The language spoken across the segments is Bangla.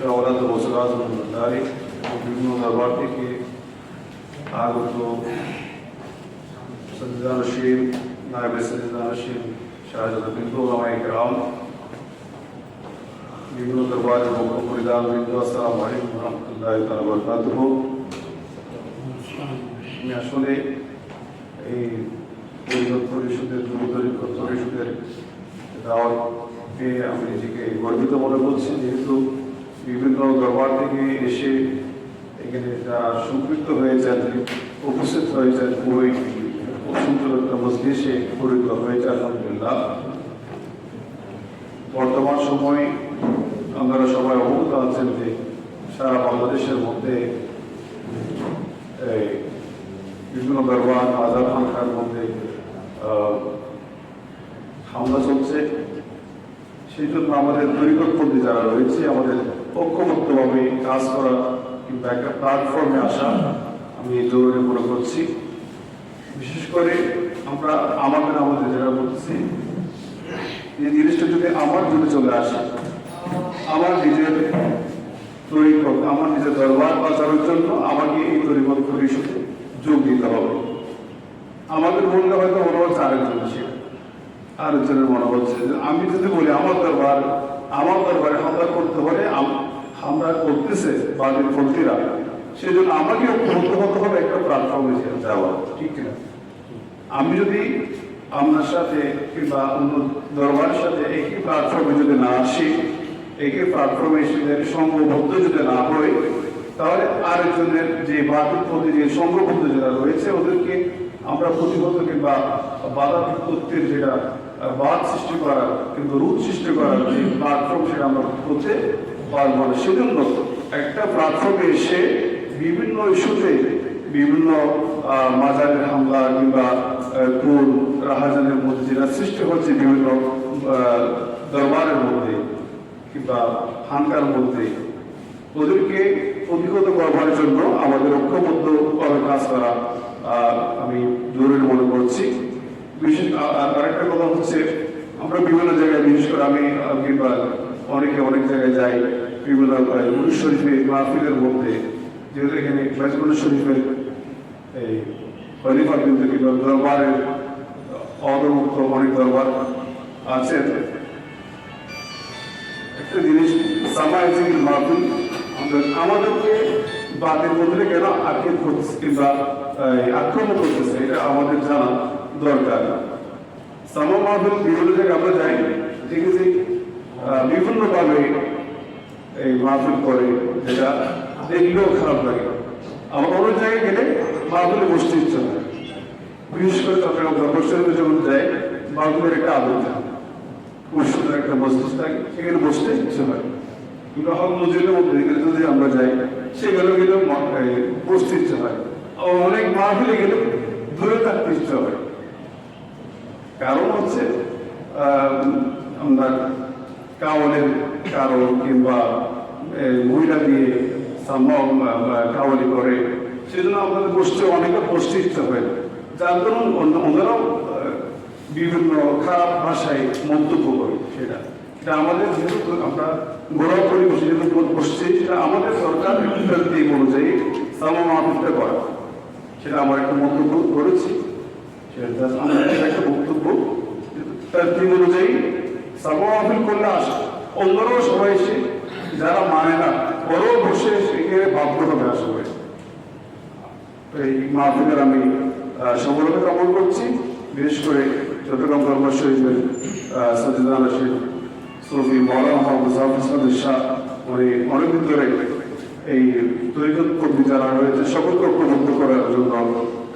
রাওলাত বসরাজ দাঁড়ি বিভিন্ন দরবার থেকে আগত সজ্জান রশিদ নায়ব সজ্জান রশিদ শাহজাদ বিন্দু ওলামাই کرام বিভিন্ন দরবারের মুখ্য পরিধান বিন্দু আসসালামু আলাইকুম রহমতুল্লাহ তাআলা বারাকাতুহু আমি আসলে এই পরিষদ পরিষদের যুবদলীয় পরিষদের দাওয়াত পেয়ে আমি নিজেকে গর্বিত মনে করছি যেহেতু বিভিন্ন দরবার থেকে এসে এখানে যারা সম্পৃক্ত হয়েছেন উপস্থিত হয়েছেন ওই সুন্দর একটা মজলিসে পরিণত হয়েছে আলহামদুলিল্লাহ। বর্তমান সময়ে আপনারা সবাই অবগত আছেন যে সারা বাংলাদেশের মধ্যে বিভিন্ন দরবার আজাদ খানকার মধ্যে হামলা চলছে। সেই জন্য আমাদের দরিদ্রপন্থী যারা রয়েছে, আমাদের ঐক্যবদ্ধভাবে কাজ করা কিংবা একটা প্ল্যাটফর্মে আসা আমি জরুরি মনে করছি। বিশেষ করে আমরা আমাদের আমাদের যারা বলতেছি, এই জিনিসটা যদি আমার জন্য চলে আসে, আমার নিজের তরিকত আমার নিজের দরবার বাঁচানোর জন্য আমাকে এই তরিকত পরিষদে যোগ দিতে হবে। আমাদের মনে হয়তো মনে হচ্ছে আরেকজন সে আরেকজনের মনে হচ্ছে। আমি যদি বলি, আমার দরবার আমার দরবারে হামলা করতে হলে হামলা করতেছে বাদের ফন্তিরা সেই জন্য আমাকে ঐক্যবদ্ধ হতে হবে একটা প্ল্যাটফর্মে যাওয়া ঠিক না আমি যদি আপনার সাথে কিংবা অন্য দরবারের সাথে একই প্ল্যাটফর্মে যদি না আসি, একই প্ল্যাটফর্মে এসে সংঘবদ্ধ যদি না হয় তাহলে আরেকজনের যে বাতিল প্রতি যে সংঘবদ্ধ যারা রয়েছে, ওদেরকে আমরা প্রতিহত কিংবা বাধা বিপত্তির যেটা বাদ সৃষ্টি করার, কিন্তু রূপ সৃষ্টি করার যে প্ল্যাটফর্ম সেটা আমরা করতে পারব না। সেজন্য একটা প্ল্যাটফর্মে এসে বিভিন্ন ইস্যুতে বিভিন্ন মাজারের হামলা কিংবা কোন রাহাজানের মধ্যে যেটা সৃষ্টি হচ্ছে বিভিন্ন দরবারের মধ্যে কিংবা হানকার মধ্যে, ওদেরকে প্রতিহত করবার জন্য আমাদের ঐক্যবদ্ধভাবে কাজ করা আমি জরুরি মনে করছি বিশেষ আ- আর আরেকটা কথা হচ্ছে আমরা বিভিন্ন জায়গায়, বিশেষ করে আমি কিংবা অনেকে অনেক জায়গায় যাই বিভিন্ন মুরুষ শরীফে, মাহফিলের মধ্যে, যেহেতু এখানে ফেজগুল শরীফের এই খলিফা কিন্তু কিংবা দরবারের অদমুক্ত অনেক দরবার আছে। একটা জিনিস, সামাজিক মাহফিল, আমাদের আমাদেরকে বাদের মধ্যে কেন আক্ষেপ করতেছে, কিংবা আক্রমণ করতেছে, এটা আমাদের জানা দরকার। মাহফিল বিভিন্ন জায়গায় আমরা যাই দেখেছি বিভিন্নভাবে এই মাহফিল করে, যেটা দেখলেও খারাপ লাগে। আবার অনেক জায়গায় গেলে মাহফিলে বসতে ইচ্ছা হয় বিশেষ করে চট্টগ্রাম শরীফে যখন যায়, মাহফিলের একটা আদর থাকে। সুন্দর একটা মসজিদ থাকে, সেখানে বসতে ইচ্ছে হয় কিন্তু হক মসজিদের মধ্যে যদি আমরা যাই সেগুলো গেলে বসতে ইচ্ছে হয় অনেক মাহফিলে গেলে দূরে থাকতে ইচ্ছে হয় কারণ হচ্ছে আপনার কাওয়ালের কারণ কিংবা মহিলা দিয়ে কাওয়ালি করে, সেজন্য আমাদের বসতে অনেকে ইচ্ছে হয়। যার অন্য- ওনারাও বিভিন্ন খারাপ ভাষায় মন্তব্য করে সেটা। এটা আমাদের যেহেতু, আমরা গোড়া পরিবেশে যেহেতু বসছি, সেটা আমাদের সরকার অনুযায়ী সামা মাহফিলটা করা। সেটা আমার একটা মন্তব্য করেছি। বক্তব্য তার দিন অনুযায়ী মাহফিল করলে আসে অন্যরাও সবাই এসে যারা মানে না, ওরাও বসে সেখানে বাধ্য হবে আসবে। এই মাহফিলের আমি সফলতা কামনা করছি। বিশেষ করে চট্টগ্রাম দরবার শরীফের সজিদা রশিদ সফি মৌলানা মোহাম্মদ হাফিজ শাহ, উনি অনেকদিন ধরে এই তরিকত কর্মী যারা রয়েছে, সকলকে ঐক্যবদ্ধ করার জন্য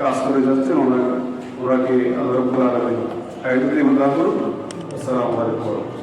কাজ করে যাচ্ছেন। ওনাকে पूरा के अंदर पूरा लगे आयुर्वेदिक मुताबिक असलम